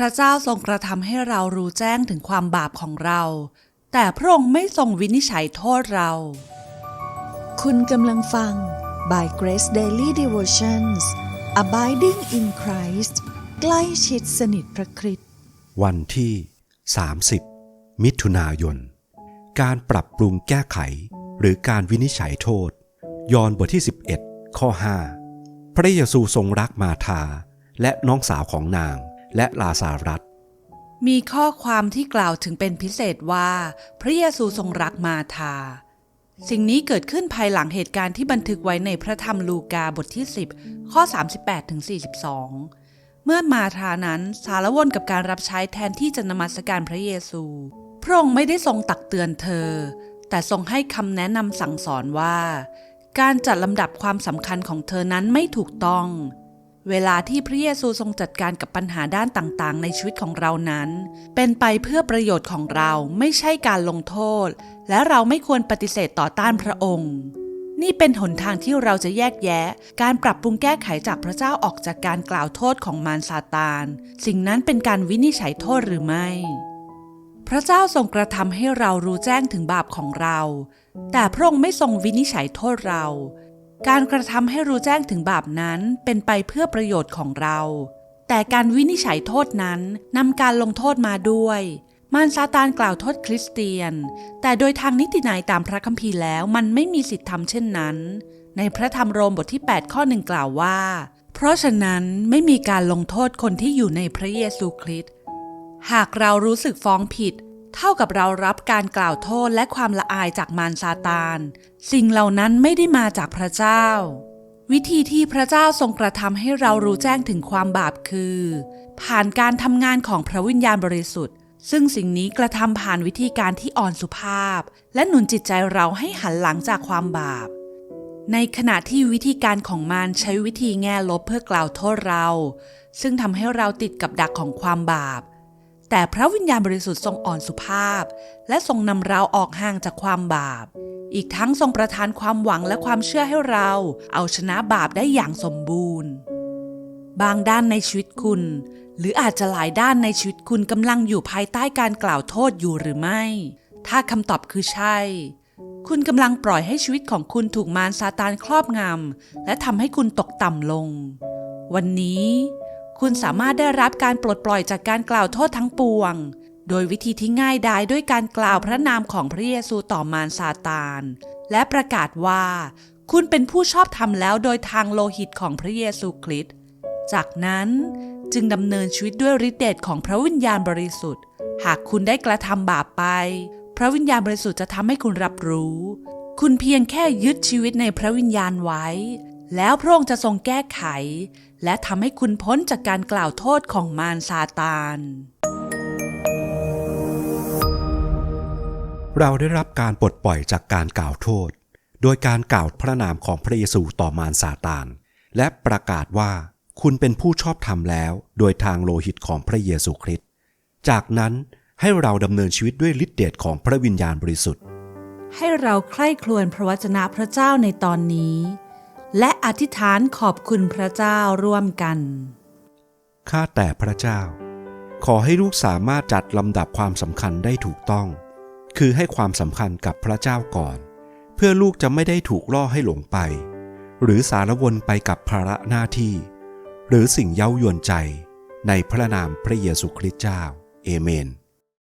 พระเจ้าทรงกระทำให้เรารู้แจ้งถึงความบาปของเรา แต่พระองค์ไม่ทรงวินิจฉัยโทษเรา คุณกำลังฟัง by Grace Daily Devotions Abiding in Christ ใกล้ชิดสนิทพระคริสต์วันที่ 30 มิถุนายน การปรับปรุงแก้ไขหรือการวินิจฉัยโทษ ยอห์นบทที่ 11 ข้อ 5 พระเยซูทรงรักมาธาและน้องสาวของนาง และลาซารัสมีข้อความที่กล่าวถึงเป็นพิเศษว่า พระเยซูทรงรักมาธา สิ่งนี้เกิดขึ้นภายหลังเหตุการณ์ที่บันทึกไว้ในพระธรรมลูกาบทที่ 10 ข้อ 38ถึง42 เมื่อมาธานั้นสารวนกับการรับใช้แทนที่จะนมัสการพระเยซู พระองค์ไม่ได้ทรงตักเตือนเธอ แต่ทรงให้คำแนะนำสั่งสอนว่า การจัดลำดับความสำคัญของเธอนั้นไม่ถูกต้อง เวลาที่พระเยซูทรงจัดการกับปัญหาด้านต่างๆ ในชีวิตของเรานั้น เป็นไปเพื่อประโยชน์ของเราไม่ใช่การลงโทษ และเราไม่ควรปฏิเสธต่อต้านพระองค์ นี่เป็นหนทางที่เราจะแยกแยะ การปรับปรุงแก้ไขจากพระเจ้าออกจากการกล่าวโทษของมารซาตาน สิ่งนั้นเป็นการวินิจฉัยโทษหรือไม่ พระเจ้าทรงกระทำให้เรารู้แจ้งถึงบาปของเรา แต่พระองค์ไม่ทรงวินิจฉัยโทษเรา การกระทำให้รู้แจ้งถึงบาปนั้นเป็นไปเพื่อประโยชน์ของเรา แต่การวินิจฉัยโทษนั้นนำการลงโทษมาด้วย มารซาตานกล่าวโทษคริสเตียน แต่โดยทางนิตินัยตามพระคัมภีร์แล้วมันไม่มีสิทธิ์ทำเช่นนั้น ในพระธรรมโรมบทที่ 8 ข้อหนึ่งกล่าวว่า เพราะฉะนั้นไม่มีการลงโทษคนที่อยู่ในพระเยซูคริสต์หากเรารู้สึกฟ้องผิด เท่ากับเรารับการกล่าวโทษและความละอายจากมารซาตาน สิ่งเหล่านั้นไม่ได้มาจากพระเจ้า วิธีที่พระเจ้าทรงกระทำให้เรารู้แจ้งถึงความบาปคือ ผ่านการทำงานของพระวิญญาณบริสุทธิ์ ซึ่งสิ่งนี้กระทำผ่านวิธีการที่อ่อนสุภาพ และหนุนจิตใจเราให้หันหลังจากความบาป ในขณะที่วิธีการของมารใช้วิธีแง่ลบเพื่อกล่าวโทษเรา ซึ่งทำให้เราติดกับดักของความบาป แต่พระวิญญาณบริสุทธิ์ทรงอ่อนสุภาพ และทรงนำเราออกห่างจากความบาป อีกทั้งทรงประทานความหวังและความเชื่อให้เรา เอาชนะบาปได้อย่างสมบูรณ์ บางด้านในชีวิตคุณ หรืออาจจะหลายด้านในชีวิตคุณกำลังอยู่ภายใต้การกล่าวโทษอยู่หรือไม่ ถ้าคำตอบคือใช่ คุณกำลังปล่อยให้ชีวิตของคุณถูกมารซาตานครอบงำและทำให้คุณตกต่ำลง วันนี้ คุณสามารถได้รับการปลดปล่อยจากการกล่าวโทษทั้งปวง โดยวิธีที่ง่ายดายด้วยการกล่าวพระนามของพระเยซูต่อมารซาตาน และประกาศว่า คุณเป็นผู้ชอบธรรมแล้วโดยทางโลหิตของพระเยซูคริสต์ จากนั้นจึงดำเนินชีวิตด้วยฤทธิเดชของพระวิญญาณบริสุทธิ์ หากคุณได้กระทำบาปไป พระวิญญาณบริสุทธิ์จะทำให้คุณรับรู้ คุณเพียงแค่ยึดชีวิตในพระวิญญาณไว้ แล้วพระองค์จะทรงแก้ไข และทำให้คุณพ้นจากการกล่าวโทษของมารซาตาน เราได้รับการปลดปล่อยจากการกล่าวโทษ โดยการกล่าวพระนามของพระเยซูต่อมารซาตาน และประกาศว่าคุณเป็นผู้ชอบธรรมแล้ว โดยทางโลหิตของพระเยซูคริสต์ จากนั้นให้เราดำเนินชีวิตด้วยฤทธิเดชของพระวิญญาณบริสุทธิ์ ให้เราใคร่ครวญพระวจนะพระเจ้าในตอนนี้ และอธิษฐานขอบคุณพระเจ้าร่วมกัน ข้าแต่พระเจ้า ขอให้ลูกสามารถจัดลำดับความสำคัญได้ถูกต้อง คือให้ความสำคัญกับพระเจ้าก่อน เพื่อลูกจะไม่ได้ถูกล่อให้หลงไป หรือสารวนไปกับภาระหน้าที่ หรือสิ่งเย้ายวนใจในพระนามพระเยซูคริสต์เจ้า เอเมน